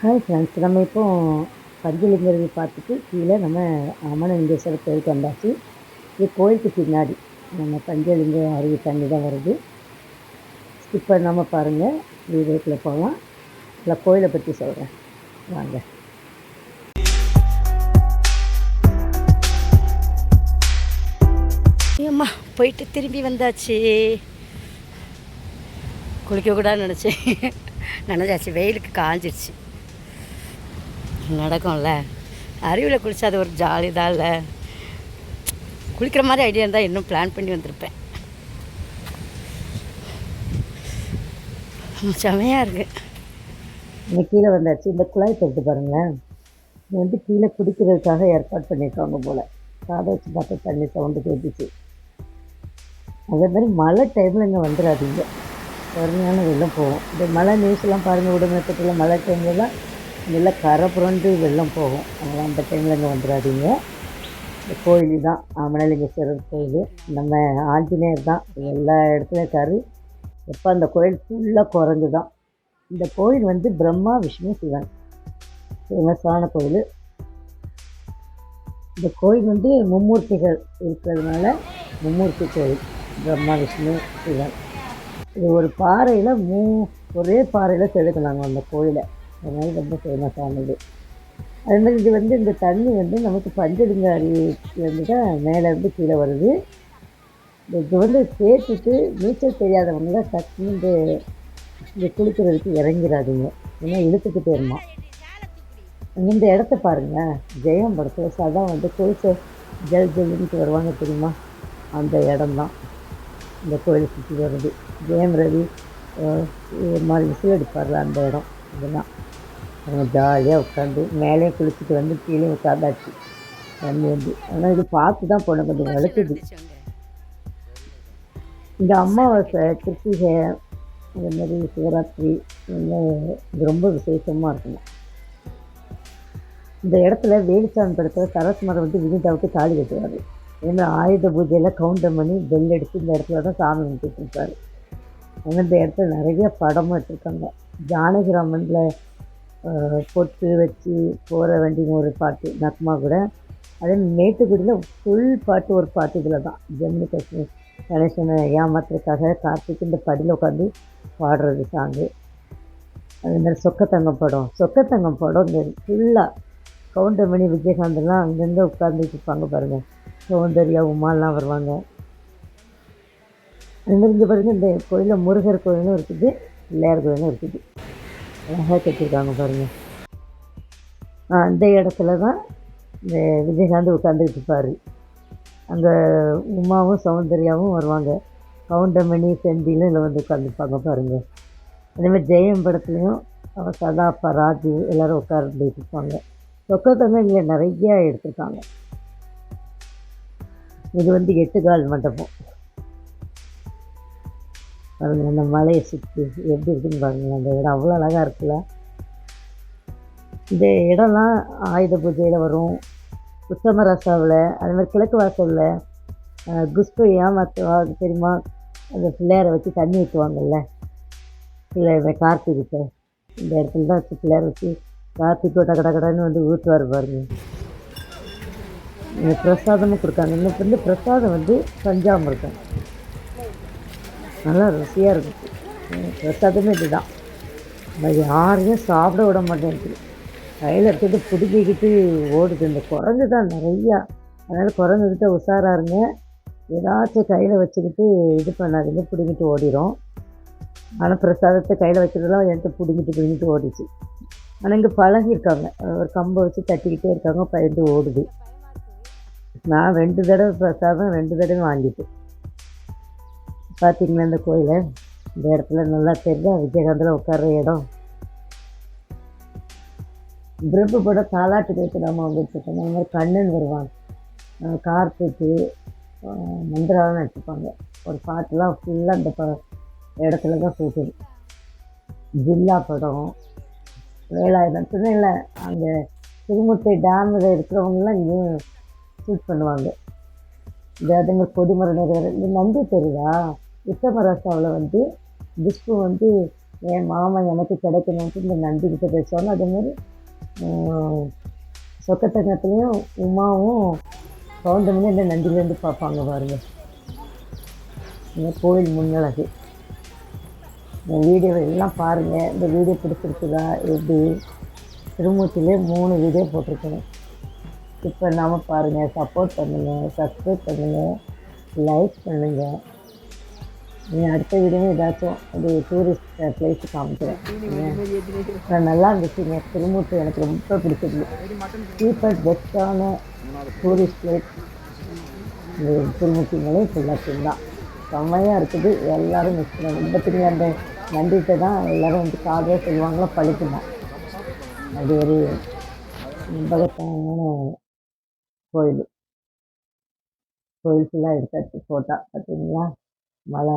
Hi friends நம்ம இப்போ பஞ்சலிங்கருவி பார்த்துட்டு கீழே நம்ம அமனலிங்கேஸ்வரர் கோயிலுக்கு வந்தாச்சு. இது கோயிலுக்கு பின்னாடி. நம்ம பஞ்சலிங்க அருவி தண்ணி தான் வருது. ஸ்கிப் பண்ணாமல் பாருங்கள் வீடியோக்குள்ளே போகலாம். இல்லை கோயிலை பற்றி சொல்கிறேன் வாங்க. அம்மா போயிட்டு திரும்பி வந்தாச்சு. குளிக்கக்கூடாதுன்னு நினச்சேன். நினச்சாச்சு வெயிலுக்கு காஞ்சிடுச்சு நடக்கும்ல. அருவியில் குளிச்சா அது ஒரு ஜாலி தான் இல்லை. குளிக்கிற மாதிரி ஐடியா இருந்தால் இன்னும் பிளான் பண்ணி வந்திருப்பேன். செமையாக இருக்குது இந்த கீழே வந்தாச்சு. இந்த குழாய் தொட்டு பாருங்களேன். இது வந்து கீழே குடிக்கிறதுக்காக ஏற்பாடு பண்ணியிருக்காங்க போல். காதை வச்சு பார்த்தா தண்ணி சவுண்டு கேட்டுச்சு. அதே மாதிரி மழை டைமில் இங்கே வந்துடாதீங்க. கருமையான வெள்ளம் போகும் இந்த மழை நியூஸ்லாம் பாருங்கள் உடம்பத்தில் மழை டைம்லலாம் நல்லா கரை புரண்டு வெள்ளம் போகும். அதெல்லாம் அந்த டைமில் இங்கே வந்துடாதீங்க. இந்த கோயில் தான் அமனலிங்கேஸ்வரர் கோயில். நம்ம ஆஞ்சநேயர் தான். எல்லா இடத்துலையும் இருக்காரு எப்போ அந்த கோயில் ஃபுல்லாக குறைஞ்சு தான் இந்த கோயில் வந்து பிரம்மா விஷ்ணு சிவன். ஃபேமஸான கோயில். இந்த கோயில் வந்து மும்மூர்த்திகள் இருக்கிறதுனால மும்மூர்த்தி கோயில். பிரம்மா விஷ்ணு சிவன். இது ஒரு பாறையில் மூ ஒரே பாறையில் செதுக்கினாங்க அந்த கோயிலை. அதனால ரொம்ப ஃபேமஸானது அது மாதிரி இது வந்து இந்த தண்ணி வந்து நமக்கு பஞ்சடுங்காரிலேருந்து தான் மேலேருந்து கீழே வருது. இது வந்து சேர்த்துட்டு நீச்சல் தெரியாதவங்க டக்குன்னு இந்த இங்கே குளிக்கிறதுக்கு இறங்கிறாதுங்க. ஏன்னா இழுத்துக்கிட்டே இருந்தோம் இந்த இடத்த பாருங்க. ஜெயம் படத்தில் சதா வந்து குளிச்ச ஜல் ஜல்லுன்ட்டு வருவாங்க தெரியுமா? அந்த இடம்தான் இந்த கோயில் சுற்றி வருது. ஜெயம் ரவி ஒரு மாதிரி விசில் அடிப்பார்ல அந்த இடம். இதெல்லாம் அவங்க ஜாலியாக உட்காந்து மேலே குளிச்சுட்டு வந்து கீழே உட்காந்தாச்சு தண்ணி வந்து. ஆனால் இது பார்த்து தான் போனோம் கொஞ்சம் வளர்க்குது இந்த அமாவாசை கிருத்திகை இந்த மாதிரி சிவராத்திரி இது ரொம்ப விசேஷமாக இருக்கும் இந்த இடத்துல வேலுச்சாமி படத்தில் சரஸ்மரம் வந்து வினிதாவுக்கு தாலி கட்டுவார். ஏன்னா ஆயுத பூஜையில் கவுண்டர் பண்ணி பெல் அடித்து இந்த இடத்துல தான் சாமி கும்பிட்டு இருப்பார். ஆனால் இந்த இடத்துல நிறைய படமும் எடுத்திருக்காங்க. ஜானகிராமனில் பொட்டு வச்சு போகிற வண்டிங்க ஒரு பாட்டு நக்மா கூட. அதே மேட்டுக்குடியில் ஃபுல் பாட்டு ஒரு பாட்டு இதில் தான் ஜம்மு காஷ்மீர் கணேசனை ஏமாத்துறதுக்காக கார்த்திக் இந்த படியில் உட்காந்து பாடுறது சாங்கு அதே மாதிரி சொக்கத்தங்கம் படம். சொக்கத்தங்கம் படம் இந்த ஃபுல்லாக கவுண்டமணி விஜயகாந்தெல்லாம் அங்கங்கே உட்காந்துட்டு இருப்பாங்க பாருங்கள் சௌந்தர்யா உமாலாம் வருவாங்க. அதுமாதிரி இங்கே பாருங்கள் இந்த கோயிலில் முருகர் கோயிலும் இருக்குது பிள்ளையார் கோயிலும் இருக்குது. அழகாக வச்சுருக்காங்க பாருங்கள் அந்த இடத்துல தான் இந்த விஜயகாந்த் உட்காந்துக்கிட்டு இருப்பார். அங்கே உமாவும் சௌந்தர்யாவும் வருவாங்க. கவுண்டமணி செந்திலும் இதில் வந்து உட்காந்துருப்பாங்க பாருங்கள் அதேமாதிரி ஜெயம் படத்துலையும் அவன் சதா அப்பா ராஜு எல்லோரும் உட்காந்துட்டு இருப்பாங்க. சொக்கத்தங்க இங்கே நிறையா எடுத்திருக்காங்க. இது வந்து எட்டுக்கால் மண்டபம். பாருங்க அந்த மலையை சுற்றி எப்படி இருக்குன்னு பாருங்கள் அந்த இடம் அவ்வளோ அழகாக இருக்குல்ல? இந்த இடம்லாம் ஆயுத பூஜையில் வரும் உத்தம ரசாவில் அது மாதிரி கிழக்கு வாசலில் குஸ்பு ஏமாத்துவா அது தெரியுமா? அந்த பிள்ளையாரை வச்சு தண்ணி ஊற்றுவாங்கல்ல பிள்ளை கார்த்திகிட்ட. இந்த இடத்துல தான் வச்சு பிள்ளையார் வச்சு கார்த்திகோ டக டகடன்னு வந்து ஊற்றுவார் பாருங்க. பிரசாதமும் கொடுக்காங்க. இன்னும் வந்து பிரசாதம் வந்து பஞ்சாமிர்தம் நல்லா ருசியாக இருக்குது உம் பிரசாதமே இதுதான். அது யாரையும் சாப்பிட விட மாட்டேங்குது. கையில் எடுத்துகிட்டு பிடிக்கிக்கிட்டு ஓடுது. இந்த குரங்கு தான் நிறையா. அதனால் குரங்குக்கிட்ட உஷாராக இருங்க. ஏதாச்சும் கையில் வச்சுக்கிட்டு இது பண்ணாதீங்க. பிடிங்கிட்டு ஓடிடும் ஆனால் பிரசாதத்தை கையில் வச்சுட்டுலாம் என்கிட்ட பிடிங்கிட்டு பிடிங்கிட்டு ஓடிச்சு. ஆனால் இங்கே பழகிருக்காங்க. ஒரு கம்பை வச்சு தட்டிக்கிட்டே இருக்காங்க. பயந்து ஓடுது. நான் ரெண்டு தடவை பிரசாதம் ரெண்டு தடவை வாங்கிட்டேன். பார்த்தீங்களா இந்த கோயிலை? இந்த இடத்துல நல்லா தெரிஞ்சா விஜயகாந்தில் உட்கார்ற இடம். பிரபு படம் தாலாட்டு பேச்சு நம்ம வந்துட்டுருக்கோம் அந்த மாதிரி கண்ணன் வருவாங்க கார்த்திக்கு மந்திராலாம் நடிச்சுப்பாங்க ஒரு பாட்டுலாம் ஃபுல்லாக அந்த ப இடத்துல தான் ஷூட்டிங் ஜில்லா படம் வேலாயுதம் இல்லை அங்கே திருமுட்டை டேமில் இருக்கிறவங்களாம் இங்கேயும் ஷூட் பண்ணுவாங்க. இந்த அதே மாதிரி கொடிமரம் நிறைய இந்த நந்தி தெரியுதா உத்தமராசாவில் வந்து குஷ்பு வந்து என் மாமா எனக்கு கிடைக்கணும்ட்டு இந்த நந்திக்கிட்ட பேசுவாங்க அதேமாதிரி சொக்கத்தங்கத்துலேயும் உமாவும் பௌர்ணமியும் இந்த நந்திலேருந்து பார்ப்பாங்க பாருங்கள் இந்த கோவில் முன்னழகு. இந்த வீடியோ எல்லாம் பாருங்கள் இந்த வீடியோ பிடிச்சிருக்குதா? எப்படி? திருமூத்திலே மூணு வீடியோ போட்டிருக்கேன் இப்போ நாம் பாருங்கள் சப்போர்ட் பண்ணுங்கள் சப்ஸ்கிரைப் பண்ணுங்கள் லைக் பண்ணுங்கள் நீ அடுத்த வீடியோ ஏதாச்சும் அது டூரிஸ்ட் பிளேஸ் காமிக்கிறேன் நல்லா இருந்துச்சுங்க. திருமூர்த்தி எனக்கு ரொம்ப பிடிச்சிருக்கு சீப்பர் பெஸ்ட்டான டூரிஸ்ட் பிளேஸ் இந்த திருமூர்த்தி மலை பொள்ளாச்சி தான் செம்மையாக இருக்குது. எல்லாரும் மிஸ் பண்ண ரொம்ப திரும்பி அந்த நன்றிகிட்ட தான் எல்லோரும் வந்து காதலாக சொல்லுவாங்களோ? பழிக்குமா? அது ஒரு நம்பகத்தான கோயில். கோயில் ஃபுல்லாக எடுத்தாச்சு ஃபோட்டோ பார்த்தீங்களா மலை.